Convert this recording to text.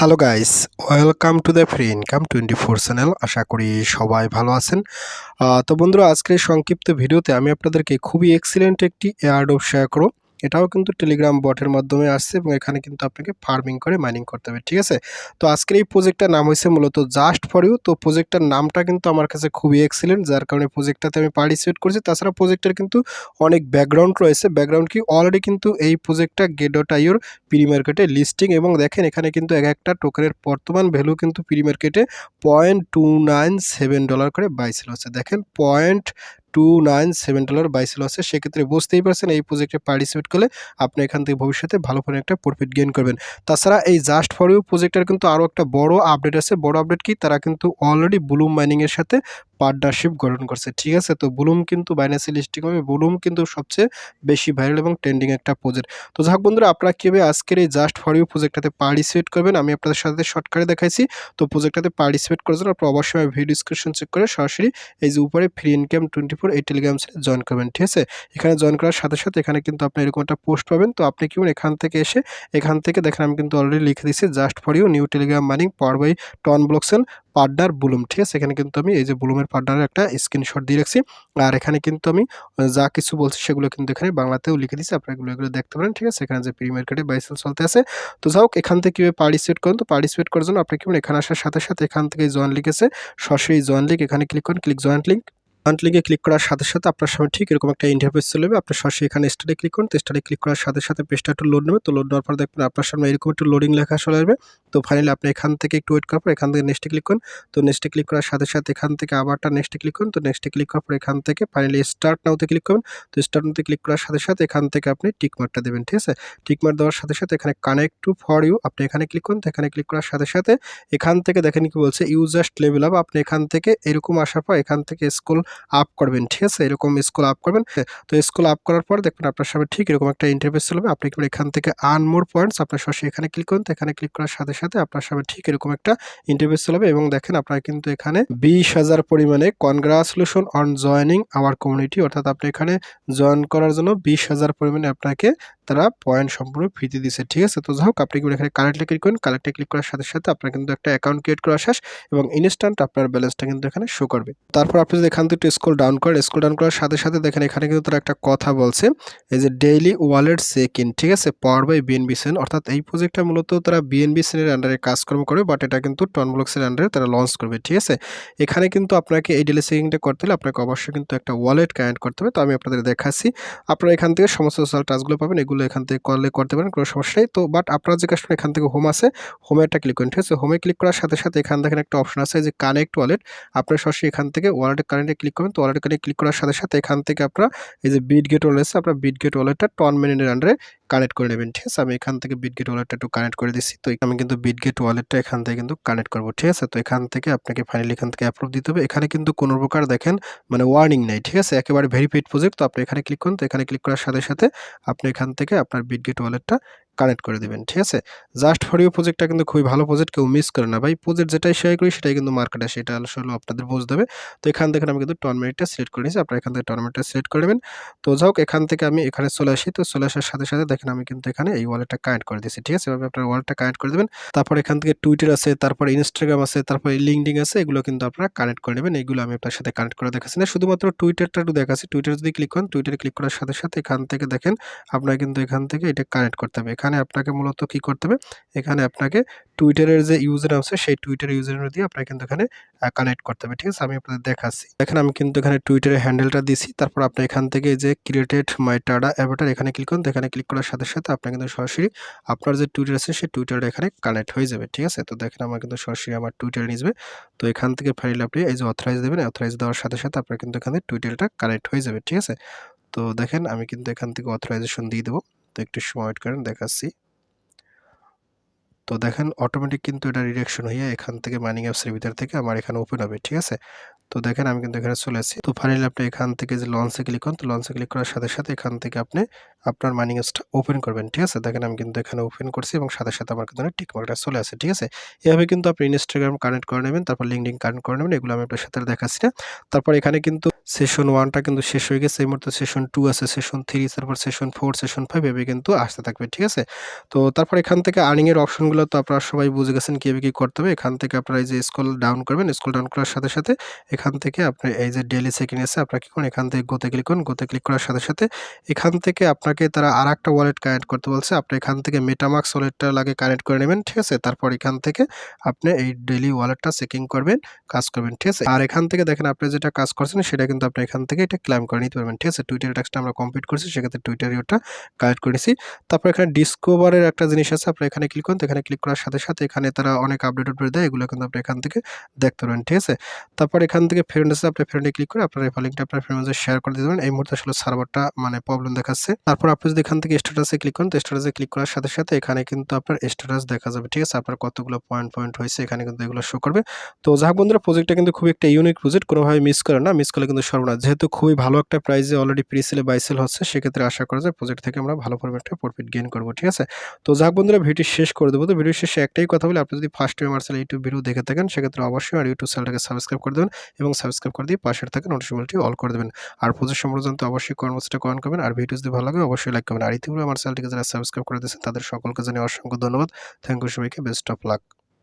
Hello guys welcome to the free income twenty four channel আশা করি সবাই ভালো আছেন। তো বন্ধুরা, আজকের সংক্ষিপ্ত ভিডিওতে আমি আপনাদেরকে খুবই এক্সিলেন্ট একটি এয়ারডোপ শেয়ার করো এটাও কিন্তু টেলিগ্রাম বটের মাধ্যমে আসছে এবং এখানে কিন্তু আপনাকে ফার্মিং করে মাইনিং করতে হবে, ঠিক আছে? তো আজকের এই প্রজেক্টটার নাম হয়েছে মূলত জাস্ট ফর ইউ তো প্রজেক্টটার নামটা কিন্তু আমার কাছে খুবই এক্সিলেন্ট যার কারণে প্রজেক্টটাতে আমি পার্টিসিপেট করছি। তাছাড়া প্রজেক্টের কিন্তু অনেক ব্যাকগ্রাউন্ড রয়েছে। ব্যাকগ্রাউন্ড কি? অলরেডি কিন্তু এই প্রজেক্টটা আইওর প্রি মার্কেটে লিস্টিং এবং দেখেন এখানে কিন্তু এক একটা টোকেনের বর্তমান ভ্যালু কিন্তু প্রি মার্কেটে point two nine seven dollar করে বাইসেল হচ্ছে। দেখেন point two nine seven dollar buy sell হচ্ছে সেক্ষেত্রে বুঝতেই পারছেন এই প্রজেক্টে পার্টিসিপেট করলে আপনি এখান থেকে ভবিষ্যতে ভালো করে একটা প্রফিট গেইন করবেন। তাছাড়া এই জাস্ট ফর ইউ প্রজেক্টের কিন্তু আরও একটা বড় আপডেট আছে। বড় আপডেট কি? তারা কিন্তু অলরেডি ব্লুম মাইনিংয়ের সাথে পার্টনারশিপ গঠন করছে। ঠিক আছে? তো ব্লুম কিন্তু বাইন্যান্সি লিস্টিং হবে। ব্লুম কিন্তু সবচেয়ে বেশি ভাইরাল এবং ট্রেন্ডিং একটা প্রজেক্ট তো যাক বন্ধুরা, আপনারা কীভাবে আজকের এই জাস্ট ফর ইউ প্রজেক্টটাতে পার্টিসিপেট করবেন? আমি আপনাদের সাথে শর্টকাটে দেখাইছি। তো প্রজেক্টটাতে পার্টিসিপেট করার জন্য আপনারা অবশ্যই ভিডিও ডিসক্রিপশন চেক করে সরাসরি এই যে উপরে ফ্রি ইনকাম টোয়েন্টি ফোর এই টেলিগ্রাম জয়েন করবেন, ঠিক আছে? এখানে জয়েন করার সাথে সাথে এখানে কিন্তু আপনি এরকম একটা পোস্ট পাবেন। তো আপনি কি করবেন এখান থেকে এসে, এখান থেকে দেখেন আমি কিন্তু অলরেডি লিখে দিচ্ছি just for you new Telegram mining power by TON block sale partner Bloom ঠিক আছে? এখানে কিন্তু আমি এই যে বুলুমের পার্টনারের একটা স্ক্রিনশট দিয়ে রাখছি। আর এখানে কিন্তু আমি যা কিছু বলছি সেগুলো কিন্তু এখানে বাংলাতেও লিখে দিচ্ছি আপনারা এগুলো এগুলো দেখতে পারেন, ঠিক আছে? এখানে যে প্রি মার্কেটে বাইসেল চলতে আছে। তো যাই হোক, এখান থেকে কীভাবে পার্টিসিপেট করুন? তো পার্টিসিপেট করার জন্য আপনি কি করবেন এখানে আসার সাথে সাথে এখান থেকে জয়েন লিখেছে সরাসরি জয়েন লিঙ্ক এখানে ক্লিক করুন ক্লিক জয়েন্ট লিঙ্ক জয়েন্ট লিঙ্কে ক্লিক করার সাথে সাথে আপনার সামনে ঠিক এরকম একটা ইন্টারফেস চলে যাবে। আপনি সরাসরি এখানে স্টার্টে ক্লিক করুন, তো স্টার্টে ক্লিক করার সাথে সাথে পেজটা একটু লোড নেবে। তো লোড নেওয়ার পর দেখবেন আপনার সামনে এরকম একটু লোডিং লেখা চলে আসবে। তো ফাইনালি আপনি এখান থেকে একটু ওয়েট করার পর এখান থেকে নেক্সটে ক্লিক করুন। তো নেক্সটে ক্লিক করার সাথে সাথে এখান থেকে আবারটা নেক্সটে ক্লিক করুন। তো নেক্সটে ক্লিক করার পর এখান থেকে ফাইনালি স্টার্ট নাওতে ক্লিক করুন। তো স্টার্ট নাওতে ক্লিক করার সাথে সাথে এখান থেকে আপনি টিক মার্কটা দেবেন, ঠিক আছে? টিক মার্ক দেওয়ার সাথে সাথে এখানে কানেক্ট টু ফর ইউ আপনি এখানে ক্লিক করুন। তো এখানে ক্লিক করার সাথে সাথে এখান থেকে দেখেন কি বলছে ইউজাস্ট লেভেল আপ আপনি এখান থেকে এরকম আসার পর এখান থেকে স্কুল আপ করবেন, ঠিক আছে? এরকম স্কুল আপ করবেন। তো স্কুল আপ করার পর দেখবেন আপনার সামনে ঠিক এরকম একটা ইন্টারভিউ চলবে আপনি কি এখান থেকে আর্ন মোর পয়েন্টস আপনার সরাসরি এখানে ক্লিক করুন, তো এখানে ক্লিক করার সাথে সাথে আপনার সামনে ঠিক এরকম একটা ইন্টারভিউ চলবে এবং দেখেন আপনার কিন্তু এখানে বিশ হাজার পরিমাণে congratulation on joining our community অর্থাৎ আপনি এখানে জয়েন করার জন্য বিশ হাজার পরিমাণে আপনাকে তারা পয়েন্ট সম্পূর্ণ ফ্রিতে দিচ্ছে ঠিক আছে? তো যাই হোক, আপনি কিন্তু এখানে কারেক্টলি ক্লিক করুন। কারেক্টলি ক্লিক করার সাথে সাথে আপনার কিন্তু একটা অ্যাকাউন্ট ক্রিয়েট করা শেষ এবং ইনস্ট্যান্ট আপনার ব্যালেন্সটা কিন্তু এখানে শো করবে। তারপর আপনি যদি এখান থেকে স্কুল ডাউন করেন স্কুল ডাউন করার সাথে সাথে দেখেন এখানে কিন্তু তারা একটা কথা বলছে, এই যে ডেইলি ওয়ালেট চেক ইন ঠিক আছে? পাওয়ার বাই বিএনবি সেন অর্থাৎ এই প্রজেক্টটা মূলত তারা বিএনবি সেনের আন্ডারে কাজকর্ম করে বাট এটা কিন্তু টন ব্লকসের আন্ডারে তারা লঞ্চ করবে, ঠিক আছে? এখানে কিন্তু আপনাকে এই ডেলি চেকিংটা করতে হলে আপনাকে অবশ্যই কিন্তু একটা ওয়ালেট কানেক্ট করতে হবে। তো আমি আপনাদের দেখাচ্ছি। আপনারা এখান থেকে সমস্ত সোশ্যাল টাচগুলো পাবেন, এগুলো এখান থেকে করলে করতে পারেন, কোনো সমস্যা নেই। তো বাট আপনারা যে কাজটা এখান থেকে হোম আছে হোমে একটা ক্লিক করেন, ঠিক আছে? হোমে ক্লিক করার সাথে সাথে এখান থেকে একটা অপশন আছে, যে কানেক্ট ওয়ালেট আপনার সরাসরি এখান থেকে ওয়ালেট কানেক্টে ক্লিক করেন তো ওয়ালেট কানেক্ট ক্লিক করার সাথে সাথে এখান থেকে আপনারা এই যে বিট গেট ওয়ালেট আছে, আপনার বিট গেট ওয়ালেটটা টন মিনিটের আন্ডারে কানেক্ট করে নেবেন। ঠিক আছে, আমি এখান থেকে বিটগেট ওয়ালেটটা একটু কানেক্ট করে দিচ্ছি। তো আমি কিন্তু বিটগেট ওয়ালেটটা এখান থেকে কিন্তু কানেক্ট করব। ঠিক আছে, তো এখান থেকে আপনাকে ফাইনালি এখান থেকে অ্যাপ্রুভ দিতে হবে। এখানে কিন্তু কোনো প্রকার দেখেন মানে ওয়ার্নিং নেই। ঠিক আছে, একেবারে ভেরিফাইড প্রজেক্ট তো আপনি এখানে ক্লিক করুন। তো এখানে ক্লিক করার সাথে সাথে আপনি এখান থেকে আপনার বিটগেট ওয়ালেটটা কানেক্ট করে দেবেন, ঠিক আছে? জাস্ট ফর ইউ প্রজেক্টটা কিন্তু খুবই ভালো প্রজেক্ট কেউ মিস করে না। ভাই প্রজেক্ট যেটাই শেয়ার করি সেটাই কিন্তু মার্কেটে সেটা আসলে আপনাদের বুঝতে হবে। তো এখান থেকে আমি কিন্তু টন মিনিটটা সিলেক্ট করে নিয়েছি, আপনারা এখান থেকে টন মিনিটটা সিলেক্ট করে নেবেন। তো যাই হোক, এখান থেকে আমি এখানে চলে আসি। তো চলে আসার সাথে সাথে দেখেন আমি কিন্তু এখানে এই ওয়ালেটটা কানেক্ট করে দিয়েছি, ঠিক আছে? এভাবে আপনার ওয়ালেটটা কানেক্ট করে দেবেন। তারপর এখান থেকে টুইটার আছে, তারপর ইনস্টাগ্রাম আছে, তারপর লিঙ্কডিং আছে, এগুলো কিন্তু আপনারা কানেক্ট করে নেবেন। এগুলো আমি আপনার সাথে কানেক্ট করে দেখাচ্ছি না। শুধুমাত্র টুইটারটা একটু দেখাচ্ছি। টুইটার যদি ক্লিক করেন টুইটারে ক্লিক করার সাথে সাথে এখান থেকে দেখেন, আপনার কিন্তু এখান থেকে এটা কানেক্ট করতে হবে। এখানে আপনাকে মূলত কি করতে হবে? এখানে আপনাকে টুইটারের যে ইউজার আছে, সেই টুইটার ইউজার দিয়ে আপনাকে কিন্তু এখানে কানেক্ট করতে হবে, ঠিক আছে? আমি আপনাদের দেখাচ্ছি। দেখেন আমি কিন্তু এখানে টুইটারের হ্যান্ডেলটা দিছি। তারপর আপনি এখান থেকে যে ক্রিয়েটেড মাই টাডা অ্যাভাটার এখানে ক্লিক করুন। এখানে ক্লিক করার সাথে সাথে আপনার কিন্তু সরাসরি আপনার যে টুইটার আছে, সেই টুইটারটা এখানে কানেক্ট হয়ে যাবে, ঠিক আছে? তো দেখেন আমার কিন্তু সরাসরি আমার টুইটারে নিয়ে তো এখান থেকে ফাইনালি আপনি এই যে অথরাইজ দেবেন অথরাইজ দেওয়ার সাথে সাথে আপনার কিন্তু এখানে টুইটারটা কানেক্ট হয়ে যাবে, ঠিক আছে? তো দেখেন আমি কিন্তু এখান থেকে অথরাইজেশন দিয়ে দেবো। তো একটু সময় ওয়েট দেখাচ্ছি। তো দেখেন অটোমেটিক কিন্তু এটা রিডাকশন হয়ে এখান থেকে মাইনিং অ্যাপসের ভিতর থেকে আমার এখানে ওপেন হবে, ঠিক আছে? তো দেখেন আমি কিন্তু এখানে চলে আসছি। তো ফাইনালি আপনি এখান থেকে যে লঞ্চে ক্লিক করুন, তো লঞ্চে ক্লিক করার সাথে সাথে এখান থেকে আপনি আপনার মাইনিং অ্যাপসটা ওপেন করবেন, ঠিক আছে? দেখেন আমি কিন্তু এখানে ওপেন করছি এবং সাথে সাথে আমার কিন্তু টিক মার্কটা চলে আসে, ঠিক আছে? এভাবে কিন্তু আপনি ইনস্টাগ্রাম কানেক্ট করে নেবেন, তারপর লিঙ্কডিন কানেক্ট করে নেবেন, এগুলো আমি আপনার সাথে দেখাচ্ছি না। তারপর এখানে কিন্তু সেশন ওয়ানটা কিন্তু শেষ হয়ে গেছে, এই মুহূর্তে সেশন টু আছে সেশন থ্রি তারপর সেশন ফোর সেশন ফাইভ এভাবে কিন্তু আসতে থাকবে, ঠিক আছে? তো তারপর এখান থেকে আর্নিংয়ের অপশনগুলো এগুলো তো আপনারা সবাই বুঝে গেছেন কীভাবে কী করতে হবে। এখান থেকে আপনারা এই যে স্ক্রল ডাউন করবেন স্ক্রল ডাউন করার সাথে সাথে এখান থেকে আপনি এই যে ডেইলি চেকিং আছে আপনারা কি করুন এখান থেকে গোতে ক্লিক করুন গোতে ক্লিক করার সাথে সাথে এখান থেকে আপনাকে তারা আর একটা ওয়ালেট কানেক্ট করতে বলছে। আপনি এখান থেকে মেটামাক্স ওয়ালেটটা লাগে কানেক্ট করে নেবেন, ঠিক আছে? তারপর এখান থেকে আপনি এই ডেইলি ওয়ালেটটা চেকিং করবেন, কাজ করবেন, ঠিক আছে? আর এখান থেকে দেখেন আপনি যেটা কাজ করছেন সেটা কিন্তু আপনি এখান থেকে এটা ক্লাইম করে নিতে পারবেন, ঠিক আছে? টুইটার ট্যাক্সটা আমরা কমপ্লিট করছি, সেক্ষেত্রে টুইটার ওটা কালেক্ট করেছি তারপর এখানে ডিসকোভারের একটা জিনিস আছে, আপনি এখানে ক্লিক করুন এখানে ক্লিক করার সাথে সাথে এখানে তারা অনেক আপডেট আপডেট দেয়, এগুলো কিন্তু আপনি এখান থেকে দেখতে পারেন ঠিক আছে? তারপর এখান থেকে ফ্রেন্ড আছে, আপনি ফ্রেন্ডে ক্লিক করে আপনার এই লিঙ্কটা আপনার ফ্রেন্ডে শেয়ার করে দিতে পারেন। এই মুহূর্তে আসলে সার্ভারটা মানে প্রবলেম দেখাচ্ছে। তারপর আপনি যদি এখান থেকে স্ট্যাটাসে ক্লিক করেন, তো স্ট্যাটাসে ক্লিক করার সাথে সাথে এখানে কিন্তু আপনার স্ট্যাটাস দেখা যাবে, ঠিক আছে? আপনার কতগুলো পয়েন্ট পয়েন্ট হয়েছে, এখানে কিন্তু এগুলো শো করবে। তো যাক বন্ধুরা প্রজেক্টটা কিন্তু খুব একটা ইউনিক প্রজেক্ট কোনোভাবে মিস করে না মিস করলে কিন্তু সর্বনাশ। যেহেতু খুবই ভালো একটা প্রাইজে অলরেডি প্রি সেলে বাই সেল হচ্ছে, সেক্ষেত্রে আশা করা যায় প্রজেক্ট থেকে আমরা ভালো পরিমাণে প্রফিট গেইন করব, ঠিক আছে? তো যাক বন্ধুরা ভিডিও শেষ করে দেবো। তো ভিডিও শেষে একটাই কথা বলি, আপনি যদি first time Marcel YouTube video দেখে থাকেন, সেক্ষেত্রে অবশ্যই আর ইউটিউব চ্যানেলটাকে সাবস্ক্রাইব করে দেবেন এবং সাবস্ক্রাইব করে দিয়ে পাশের থাকে নোটিফিকেশনটি অল করে দেবেন। আর পুজোর সম্পর্কে জানতে অবশ্যই কর্মসূচিটা কমেন্ট করবেন। আর ভিডিও যদি ভালো লাগে, অবশ্যই লাইক করবেন। আর ইতিপূর্বে আমার চ্যানেলটিকে যারা সাবস্ক্রাইব করে দিয়েছেন, তাদের সকলকে জানিয়ে অসংখ্য ধন্যবাদ। থ্যাংক ইউ সবাইকে। Best of luck